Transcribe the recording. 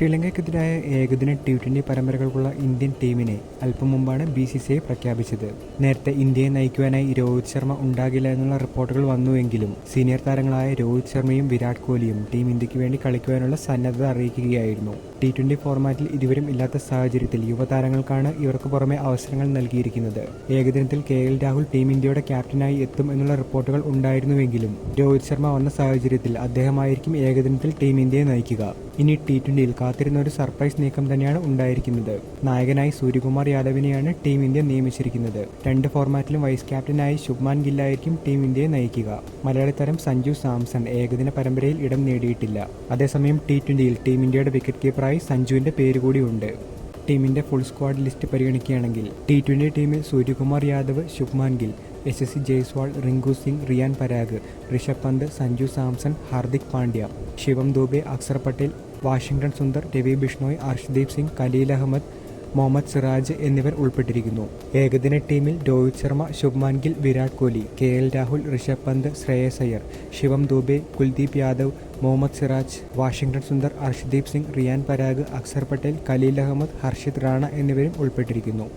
ശ്രീലങ്കയ്ക്കെതിരായ ഏകദിന T twenty പരമ്പരകൾക്കുള്ള Indian ടീമിനെ അല്പം മുമ്പാണ് ബി സി സി ഐ പ്രഖ്യാപിച്ചത്. നേരത്തെ ഇന്ത്യയെ നയിക്കുവാനായി രോഹിത് ശർമ്മ ഉണ്ടാകില്ല എന്നുള്ള റിപ്പോർട്ടുകൾ വന്നുവെങ്കിലും സീനിയർ താരങ്ങളായ രോഹിത് ശർമ്മയും വിരാട് കോഹ്ലിയും ടീം ഇന്ത്യയ്ക്ക് വേണ്ടി കളിക്കുവാനുള്ള സന്നദ്ധത അറിയിക്കുകയായിരുന്നു. ടി ട്വന്റി ഫോർമാറ്റിൽ ഇരുവരും ഇല്ലാത്ത സാഹചര്യത്തിൽ യുവതാരങ്ങൾക്കാണ് ഇവർക്ക് പുറമെ അവസരങ്ങൾ നൽകിയിരിക്കുന്നത്. ഏകദിനത്തിൽ കെ എൽ രാഹുൽ ടീം ഇന്ത്യയുടെ ക്യാപ്റ്റനായി എത്തും എന്നുള്ള റിപ്പോർട്ടുകൾ ഉണ്ടായിരുന്നുവെങ്കിലും രോഹിത് ശർമ്മ വന്ന സാഹചര്യത്തിൽ അദ്ദേഹമായിരിക്കും ഏകദിനത്തിൽ ടീം ഇന്ത്യയെ നയിക്കുക. ഇനി ടി ട്വന്റിയിൽ കാത്തിരുന്ന ഒരു സർപ്രൈസ് നീക്കം തന്നെയാണ് ഉണ്ടായിരിക്കുന്നത്. നായകനായി സൂര്യകുമാർ യാദവിനെയാണ് ടീം ഇന്ത്യ നിയമിച്ചിരിക്കുന്നത്. രണ്ട് ഫോർമാറ്റിലും വൈസ് ക്യാപ്റ്റനായി ശുഭ്മാൻ ഗില്ലായിരിക്കും ടീം ഇന്ത്യയെ നയിക്കുക. മലയാളി താരം സഞ്ജു സാംസൺ ഏകദിന പരമ്പരയിൽ ഇടം നേടിയിട്ടില്ല. അതേസമയം ടി ട്വന്റിയിൽ ടീം ഇന്ത്യയുടെ വിക്കറ്റ് കീപ്പറായി സഞ്ജുവിന്റെ പേര് കൂടിയുണ്ട് ടീമിന്റെ ഫുൾ സ്ക്വാഡ് ലിസ്റ്റ് പരിഗണിക്കുകയാണെങ്കിൽ ടി ട്വന്റി ടീമിൽ സൂര്യകുമാർ യാദവ് ശുഭ്മാൻ ഗിൽ എസ് എസ് സി ജയ്സ്വാൾ റിങ്കു സിംഗ് റിയാൻ പരാഗ് ഋഷഭ് പന്ത് സഞ്ജു സാംസൺ ഹാർദിക് പാണ്ഡ്യ ശിവം ദൂബെ അക്സർ പട്ടേൽ വാഷിംഗ്ടൺ സുന്ദർ രവി ബിഷ്ണോയ് അർഷ്ദീപ് സിംഗ് കലീൽ അഹമ്മദ് മുഹമ്മദ് സിറാജ് എന്നിവർ ഉൾപ്പെട്ടിരിക്കുന്നു. ഏകദിന ടീമിൽ Rohit Sharma Shubman Gill Virat Kohli K L Rahul Rishabh Pant Shreyas Iyer Shivam Dube Kuldeep Yadav Mohammed Siraj Washington Sundar Arshdeep Singh Riyan Parag Axar Patel Khaleel Ahmed Harshit Rana എന്നിവരും ഉൾപ്പെട്ടിരിക്കുന്നു.